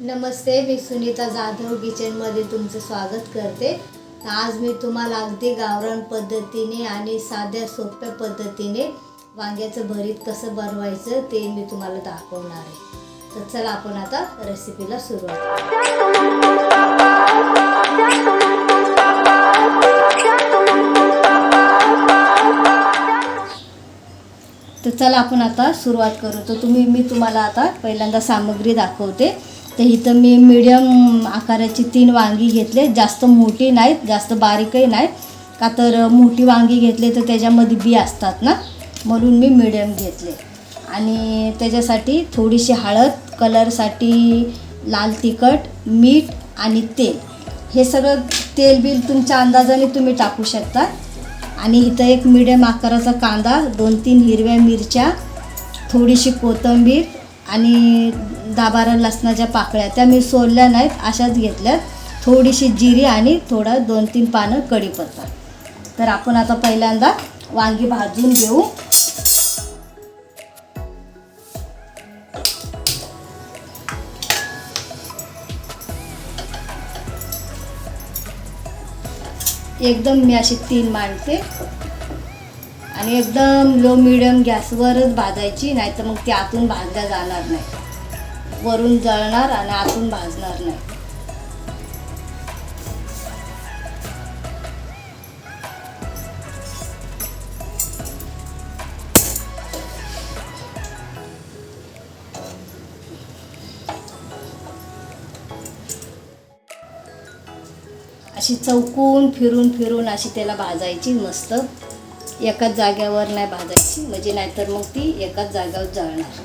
नमस्ते मी सुनीता जाधव किचनमध्ये तुमचं स्वागत करते. आज मी तुम्हाला अगदी गावरान पद्धतीने आणि साध्या सोप्या पद्धतीने वांग्याचं भरीत कसं बनवायचं ते मी तुम्हाला दाखवणार आहे. तर चला आपण आता रेसिपीला सुरुवात तर चला आपण आता सुरुवात करू. तर तुम्ही मी तुम्हाला आता पहिल्यांदा सामग्री दाखवते. तर इथं मी मिडियम आकाराची तीन वांगी घेतले. जास्त मोठी नाहीत जास्त बारीकही नाहीत. का तर मोठी वांगी घेतले तर त्याच्यामध्ये बी असतात ना? म्हणून मी मिडियम घेतले. आणि त्याच्यासाठी थोडीशी हळद कलरसाठी लाल तिखट मीठ आणि तेल. हे सगळं तेल बिल तुमच्या अंदाजाने तुम्ही टाकू शकता. आणि इथं एक मिडियम आकाराचा कांदा दोन तीन हिरव्या मिरच्या थोडीशी कोथिंबीर आणि दहा बारा लसणाच्या पाकळ्या त्या मी सोलल्या नाहीत अशाच घेतल्यात थोडीशी जिरी आणि थोडा दोन तीन पानं कढीपत्ता तर आपण आता पहिल्यांदा वांगी भाजून घेऊ. एकदम मी अशी तीन मांडते आणि एकदम लो मिडियम गॅसवरच भाजायची नाही तर मग ती आतून भाजल्या जाणार नाही. वरून जळणार आणि आतून भाजणार नाही. अशी चौकून फिरून फिरून अशी त्याला भाजायची मस्त. एकाच जाग्यावर नाही भाजायची म्हणजे नाहीतर मग ती एकाच जाग्यावर जळणार.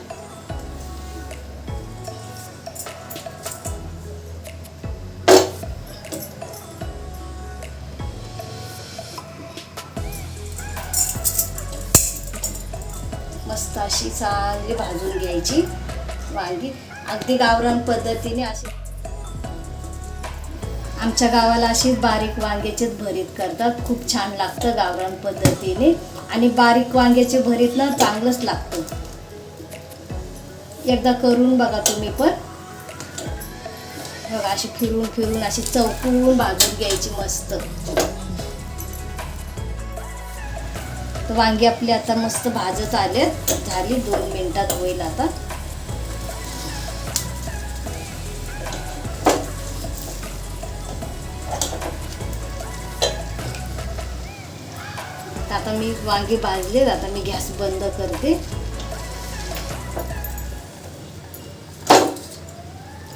मस्त अशी चांगली भाजून घ्यायची वांगी. अगदी गावरान पद्धतीने अशी आमच्या गावाला अशीच बारीक वांग्याचेच भरीत करतात. खूप छान लागतं गावरान पद्धतीने. आणि बारीक वांग्याचे भरीत ना चांगलंच लागतं. एकदा करून बघा तुम्ही पण. बघा अशी फिरून फिरून अशी चौकून भाजून घ्यायची मस्त. तर वांगी आपली आता मस्त भाजत आले झाली दोन मिनिटात होईल आता. आता मी वांगी भाजले आता मी गॅस बंद करते.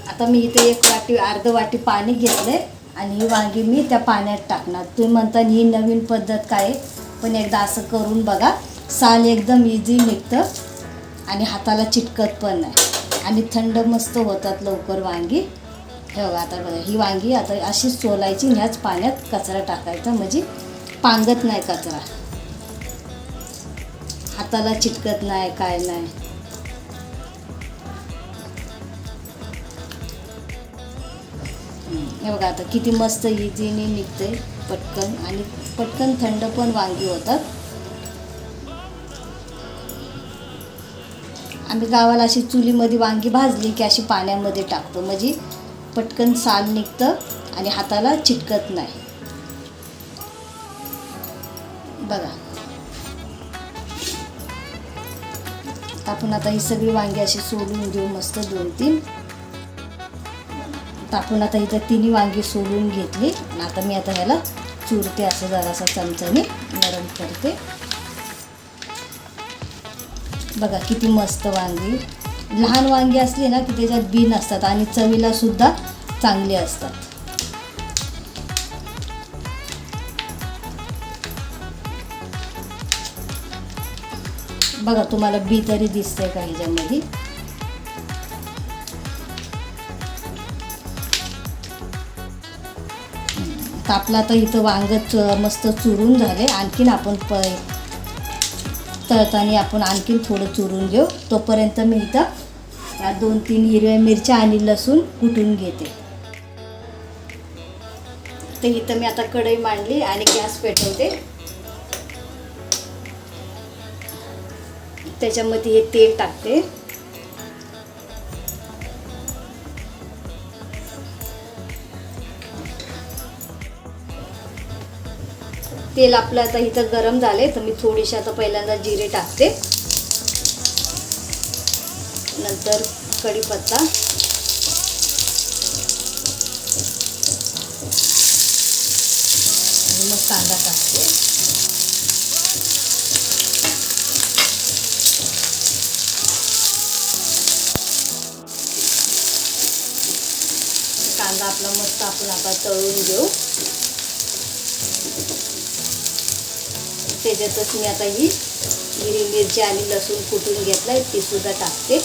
आता मी इथे एक वाटी अर्ध वाटी पाणी घेतलंय आणि ही वांगी मी त्या पाण्यात टाकणार. तुम्ही म्हणता ही नवीन पद्धत काय आहे? पण एकदा असं करून बघा. साल एकदम इझी निघतं आणि हाताला चिटकत पण नाही. आणि थंड मस्त होतात लवकर वांगी. हे बघा आता बघा ही वांगी आता अशीच सोलायची ह्याच पाण्यात कचरा टाकायचा. म्हणजे पांगत नाही कचरा. हाताला चिटकत नाही काय नाही. हे बघा आता किती मस्त इझीने निघते पटकन आणि पटकन थंड पण वांगी होतात. आम्ही गावाला अशी चुलीमध्ये वांगी भाजली की अशी पाण्यामध्ये टाकतो. म्हणजे पटकन साल निघतं आणि हाताला चिटकत नाही. बघा. आपण आता ही सगळी वांगी अशी सोलून घेऊ मस्त दोन तीन. तर आपण आता इथं तिन्ही वांगी सोलून घेतली. आता मी आता ह्याला चुरते असं जरासा चमच्याने गरम करते. बघा किती मस्त वांगी. लहान वांगी असली ना की त्याच्यात बीन असतात आणि चवीला सुद्धा चांगली असतात. बघा तुम्हाला बी तरी दिसते का ह्याच्यामध्ये तर आता इथं वांग च मस्त चुरून झाले. आणखीन आपण प तळताना आपण आणखीन थोडं चुरून घेऊ. तोपर्यंत मी इथं दोन तीन हिरव्या मिरच्या आणि लसूण कुटून घेते. तर इथं मी आता कढई मांडली आणि गॅस पेटवते. त्याच्यामध्ये हे तेल टाकते. तेल आपलं आता इथं गरम झाले तर मी थोडीशी आता पहिल्यांदा जिरे टाकते. नंतर कढीपत्ता. मग कांदा टाकते. कांदा आपला मस्त आपण आता तळून घेऊ. त्याच्यातच मी आता ही हिरवी मिरची आणि लसूण कुटून घेतलाय ती सुद्धा टाकते.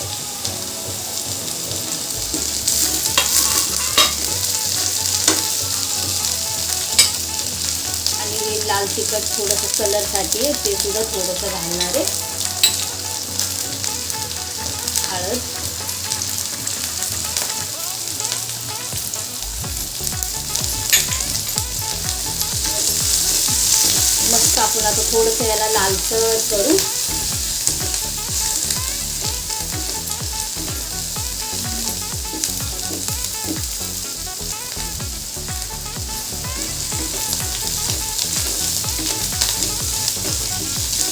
आणि लाल तिखट थोडंसं कलरसाठी आहे ते सुद्धा थोडंसं घालणार आहे. असं थोडंसं याला लालसर करू.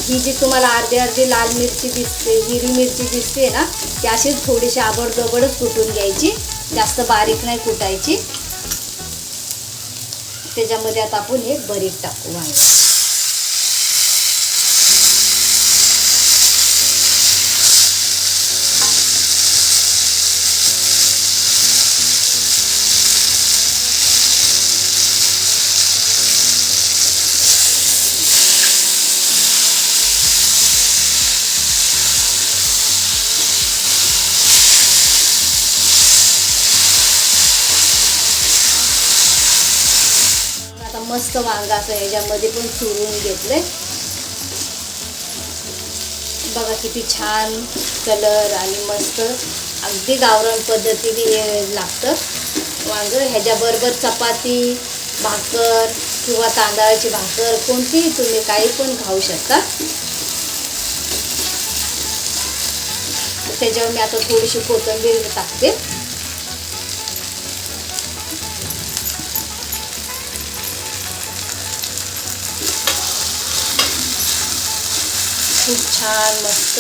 ही जी तुम्हाला अर्धी अर्धी लाल मिरची दिसते हिरवी मिरची दिसते ना ती अशीच थोडीशी आबडदोबडच कुटून घ्यायची. जास्त बारीक नाही कुटायची. त्याच्यामध्ये आता आपण हे बरीक टाकू आहे मस्त वांगा असं ह्याच्यामध्ये पण चुरून घेतलंय. बघा किती छान कलर आणि मस्त अगदी गावरान पद्धतीने हे लागतं. वांग ह्याच्याबरोबर चपाती भाकर किंवा तांदळाची भाकर कोणतीही तुम्ही काही पण खाऊ शकता. त्याच्यावर मी आता थोडीशी कोथिंबीर टाकते. छान मस्त.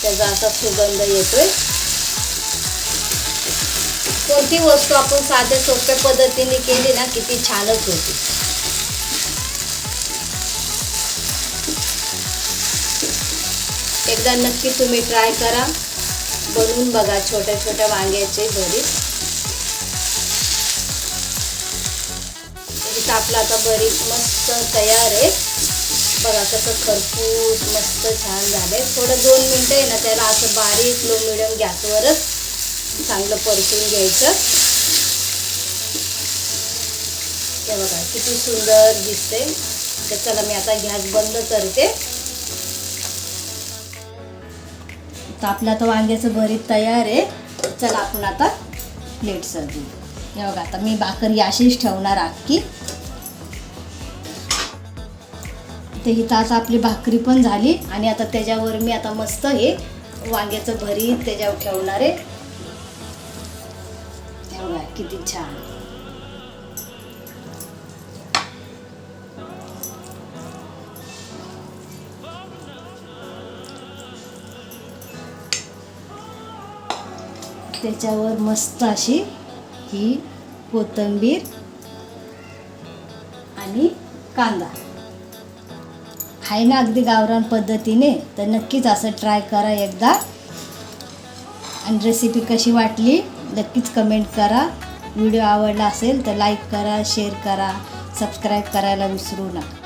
त्याचा असा सुगंध येतोय. कोणती वस्तू आपण साध्या सोप्या पद्धतीने केली ना किती छानच होती. एकदा नक्की तुम्ही ट्राय करा. बनवून बघा छोट्या छोट्या वांग्याचे घरी आपला आता बरीच मस्त तयार आहे. बघा कसं खरपूस मस्त छान झालंय. थोडं दोन मिनटं आहे ना त्याला असं बारीक लो मिडियम गॅसवरच चांगलं परतून घ्यायचं. ते बघा किती सुंदर दिसते तर चला मी आता गॅस बंद करते. तर आपलं आता वांग्याचं भरीत तयार आहे. चला आपण आता प्लेट सर्व हे बघा आता मी भाकरी अशीच ठेवणार आखी ते इथं आता आपली भाकरी पण झाली आणि आता त्याच्यावर मी आता मस्त हे वांग्याचं भरीत त्याच्यावर ठेवणार आहे. ठेवणार किती छान. त्याच्यावर मस्त अशी ही कोथिंबीर आणि कांदा. आहे ना अगदी गावरान पद्धतीने. तर नक्कीच असं ट्राय करा एकदा. आणि रेसिपी कशी वाटली नक्कीच कमेंट करा. व्हिडिओ आवडला असेल तर लाईक करा शेअर करा सबस्क्राईब करायला विसरू नका.